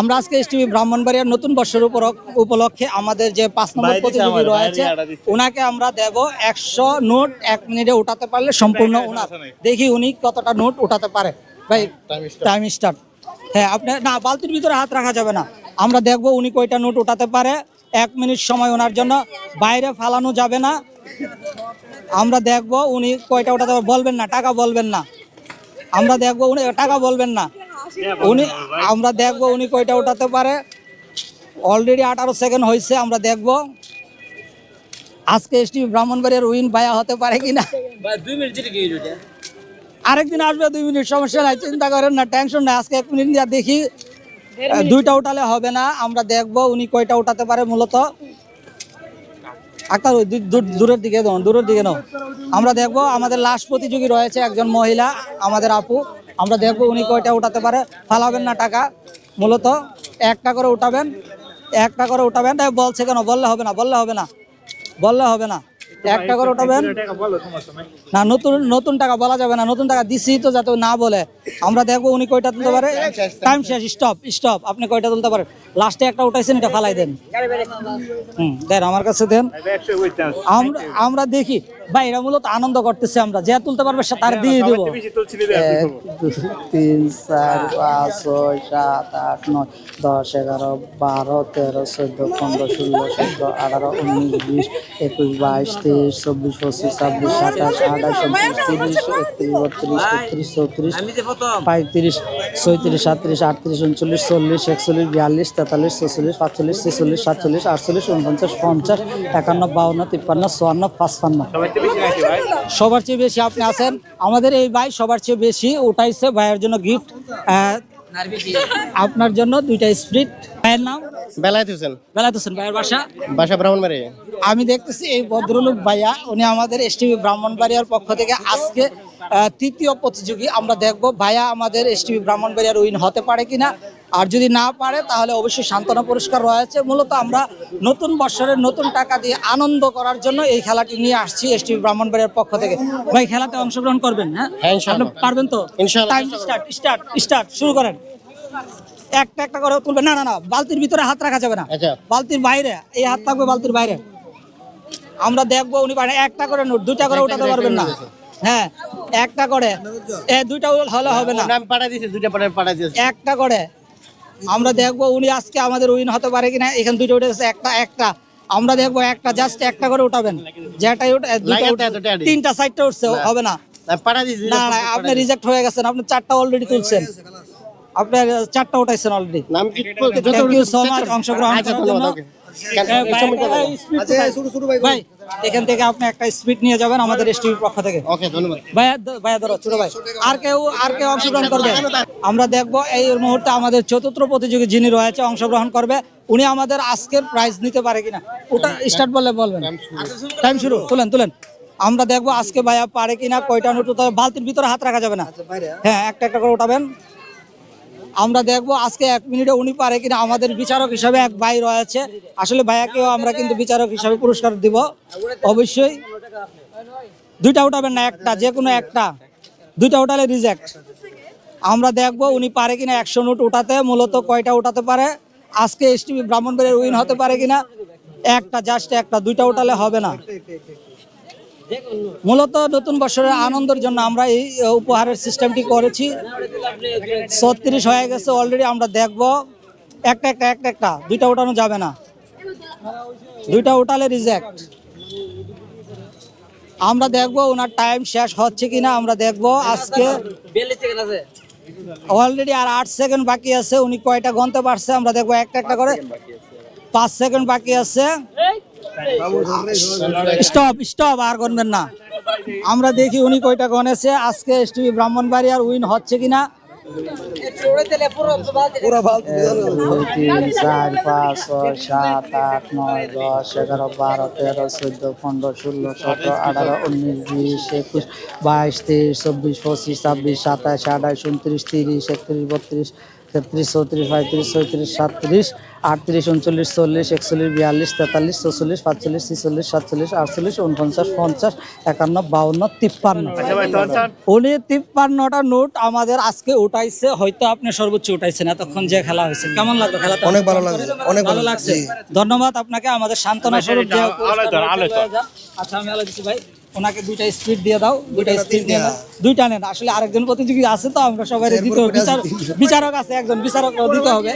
আমরা আজকে এসটিভি ব্রাহ্মণবাড়িয়ার নতুন বর্ষের উপর উপলক্ষে আমাদের যে পাঁচ নম্বর প্রতিযোগী রয়েছে ওনাকে আমরা দেব একশো নোট এক মিনিটে উঠাতে পারলে সম্পূর্ণ ওনার। দেখি উনি কতটা নোট উঠাতে পারে। ভাই টাইম স্টার্ট হ্যাঁ আপনার না বালতির ভিতরে হাত রাখা যাবে না। আমরা দেখব উনি কয়টা নোট উঠাতে পারে। এক মিনিট সময় ওনার জন্য। বাইরে ফালানো যাবে না। আমরা দেখব উনি কয়টা উঠাতে বলবেন না টাকা বলবেন না। আমরা দেখব উনি টাকা বলবেন না। উনি আমরা দেখব উনি কয়টা উঠাতে পারে। অলরেডি আঠারো সেকেন্ড হয়েছে আমরা দেখব। আজকে এসটি ব্রাহ্মণবাড়িয়ার উইন ভাইয়া হতে পারে কিনা। আরেকদিন আসবে দুই মিনিট সমস্যা নাই চিন্তা করেন না টেনশন নাই। আজকে এক মিনিট দিয়ে দেখি দুইটা উঠালে হবে না আমরা দেখব উনি কয়টা উঠাতে পারে মূলত। আক্তার ওই দূর- দূর- দূরের দিকে দূরের দিকে নাও। আমরা দেখব আমাদের লাস্ট প্রতিযোগী রয়েছে একজন মহিলা আমাদের আপু। আমরা দেখব উনি কয়টা উঠাতে পারে। ফালাবেন না টাকা মূলত একটা করে উঠাবেন একটা করে উঠাবেন। তাই বলছে কেন? বললে হবে না বললে হবে না বললে হবে না। একটা করে উঠাবেন। না নতুন নতুন টাকা বলা যাবে না নতুন টাকা দিছি তো যাতে না বলে। আমরা দেখব উনি কয়টা তুলতে পারে? টাইম শেষ স্টপ স্টপ আপনি কয়টা তুলতে পারেন? লাস্টে একটা উঠাইছেন এটা ফালাই দেন। হুম দেন আমার কাছে দেন। আমরা আমরা দেখি। ভাই এরা মূলত আনন্দ করতেছে আমরা। যে তুলতে পারবে সে তার দিয়ে দেবো। তিন চার পাঁচ ছয় সাত আট নয় দশ এগারো বারো তেরো চোদ্দ পনেরো ষোলো সতেরো আঠারো উনিশ বিশ একুশ বাইশ তেইশ চব্বিশ পঁচিশ ছাব্বিশ সাতাশ আঠাশ উনত্রিশ তিরিশ একত্রিশ বত্রিশ তেত্রিশ চৌত্রিশ পঁয়ত্রিশ ছয়ত্রিশ সাতত্রিশ আটত্রিশ উনচল্লিশ চল্লিশ একচল্লিশ বিয়াল্লিশ তেতাল্লিশ ছচল্লিশ পাঁচচল্লিশ ছেচল্লিশ সাতচল্লিশ আটচল্লিশ উনপঞ্চাশ পঞ্চাশ একান্ন বাউন্ন তিপ্পান্ন চুয়ান্ন পাঁচপান্ন। সবার চেয়ে বেশি আপনি আছেন? আমাদের এই ভাই সবার চেয়ে বেশি উঠাইছে ভাইয়ের জন্য গিফট আপনার জন্য দুইটা স্প্রিট। ভাইয়ের নাম? বেলায়েত হোসেন। বেলাত হোসেন ভাইয়ের বাসা? বাসা ব্রাহ্মণবাড়ি। আমি দেখতেছি এই ভদ্রলোক ভাইয়া উনি আমাদের এসটিভি ব্রাহ্মণবাড়িয়ার পক্ষ থেকে আজকে তৃতীয় প্রতিযোগী। আমরা দেখব ভাইয়া আমাদের এসটিভি ব্রাহ্মণবাড়িয়ার উইন হতে পারে কিনা। আর যদি না পারে তাহলে অবশ্যই সান্ত্বনা পুরস্কার রয়েছে। মূলত আমরা নতুন বছরের নতুন টাকা দিয়ে আনন্দ করার জন্য এই খেলাটি নিয়ে আসছি এসটিভি ব্রাহ্মণবাড়িয়ার পক্ষ থেকে। ভাই খেলাতে অংশগ্রহণ করবেন হ্যাঁ? হ্যাঁ, পারবেন তো? টাইম স্টার্ট স্টার্ট স্টার্ট শুরু করেন। একটা একটা করে তুলবেন না না না বালতির ভিতরে হাত রাখা যাবে না। আচ্ছা। বালতির বাইরে এই হাত থাকবে বালতির বাইরে। আমরা দেখব উনি পারে একটা করে নোট দুইটা করে উঠাতে পারবেন না। হ্যাঁ একটা করে। এ দুইটা হলে হবে না। একটা করে। আমরা দেখব উনি আজকে আমাদের উইন হতে পারে কিনা এখানে দুইটা উঠে গেছে একটা একটা। আমরা দেখব একটা জাস্ট একটা করে উঠাবেন। যেটাই উঠে দুইটা উঠে তিনটা সাইডটা উঠছে হবে না। না না আপনি রিজেক্ট হয়ে গেছেন আপনি চারটা অলরেডি তুলছেন। আপনি চারটা উঠাইছেন অলরেডি নাম কি? Thank you so much অংশগ্রহণ আচ্ছা করার জন্য। হ্যাঁ। ভাই এখান থেকে আপনি একটা স্পিড নিয়ে যাবেন আমাদের এসটিভির পক্ষ থেকে। ওকে ধন্যবাদ। ভাইয়া দ- ভাইয়া ধরো ছোট ভাই। আর কেউ আর কেউ অংশগ্রহণ করবে? আমরা দেখব এই মুহূর্তে আমাদের চতুর্থ প্রতিযোগী যিনি রয়েছে অংশগ্রহণ করবে। উনি আমাদের আজকের প্রাইজ নিতে পারে কিনা? ওটা স্টার্ট বললে বলবেন। টাইম শুরু। তুলেন তুলেন। আমরা দেখব আজকে ভাইয়া পারে কিনা কয়টা নোট বালতির ভিতরে হাত রাখা যাবে না? হ্যাঁ একটা একটা করে উঠাবেন। আমরা দেখব, আজকে এক মিনিটে উনি পারে কিনা, আমাদের বিচারক হিসাবে এক ভাই রয়েছে। আসলে ভাইয়াকেও আমরা কিন্তু বিচারক হিসাবে পুরস্কার দিব, অবশ্যই। দুইটা উঠাবেন না, একটা, যে কোনো একটা। দুইটা উঠালে রিজেক্ট আমরা দেখব উনি পারে কিনা, একশো নোট উঠাতে, মূলত কয়টা উঠাতে পারে। আজকে এস টিভি ব্রাহ্মণবাড়ির উইন হতে পারে কিনা, একটা জাস্ট একটা, দুইটা উঠালে হবে না। মূলত নতুন বছরের আনন্দের জন্য আমরা এই উপহারের সিস্টেমটি করেছি। ছত্রিশ হয়ে গেছে অলরেডি আমরা দেখব। একটা একটা একটা একটা, দুইটা উঠানো যাবে না। দুইটা উঠালে রিজেক্ট আমরা দেখব ওনার টাইম শেষ হচ্ছে কিনা, আমরা দেখব আজকে। অলরেডি আর আট সেকেন্ড বাকি আছে, উনি কয়টা গনতে পারছে, আমরা দেখব একটা একটা করে। পাঁচ সেকেন্ড বাকি আছে। স্টপ স্টপ আর গনবেন না। আমরা দেখি উনি কয়টা গনেছে আজকে এসটিভি ব্রাহ্মণবাড়ি আর উইন হচ্ছে কিনা? তিন চার পাঁচ ছয় সাত আট নয় দশ এগারো বারো তেরো চোদ্দ পনেরো ষোলো সতেরো আঠারো উনিশ বিশ একুশ বাইশ তেইশ চব্বিশ পঁচিশ ছাব্বিশ সাতাশ আঠাশ উনত্রিশ তিরিশ একত্রিশ বত্রিশ তেত্রিশ চৌত্রিশ পঁয়ত্রিশ ছয়ত্রিশ সাতত্রিশ আটত্রিশ উনচল্লিশ চল্লিশ একচল্লিশ বিয়াল্লিশ তেতাল্লিশ চৌচল্লিশ পাঁচচল্লিশ ছিচল্লিশ সাতচল্লিশ আটচল্লিশ উনপঞ্চাশ পঞ্চাশ একান্ন বাউন্ন তিপ্পান্ন। উনি তিপ্পান্নটা নোট আমাদের আজকে উঠাইছে হয়তো আপনি সর্বোচ্চ উঠাইছেন এতক্ষণ যে খেলা হয়েছে। কেমন লাগল খেলা অনেক ভালো লাগছে অনেক ভালো লাগছে। ধন্যবাদ আপনাকে আমাদের সান্ত্বনা স্বরূপ। আচ্ছা আমি আলো দিচ্ছি ভাই। ওনাকে দুইটা স্পিড দিয়ে দাও দুইটা স্পিড দিয়ে দাও। দুইটা নেন। আসলে আরেকজন প্রতিযোগী আছে তো আমরা সবাই দিতে হবে বিচার বিচারক আছে একজন বিচারক দিতে হবে।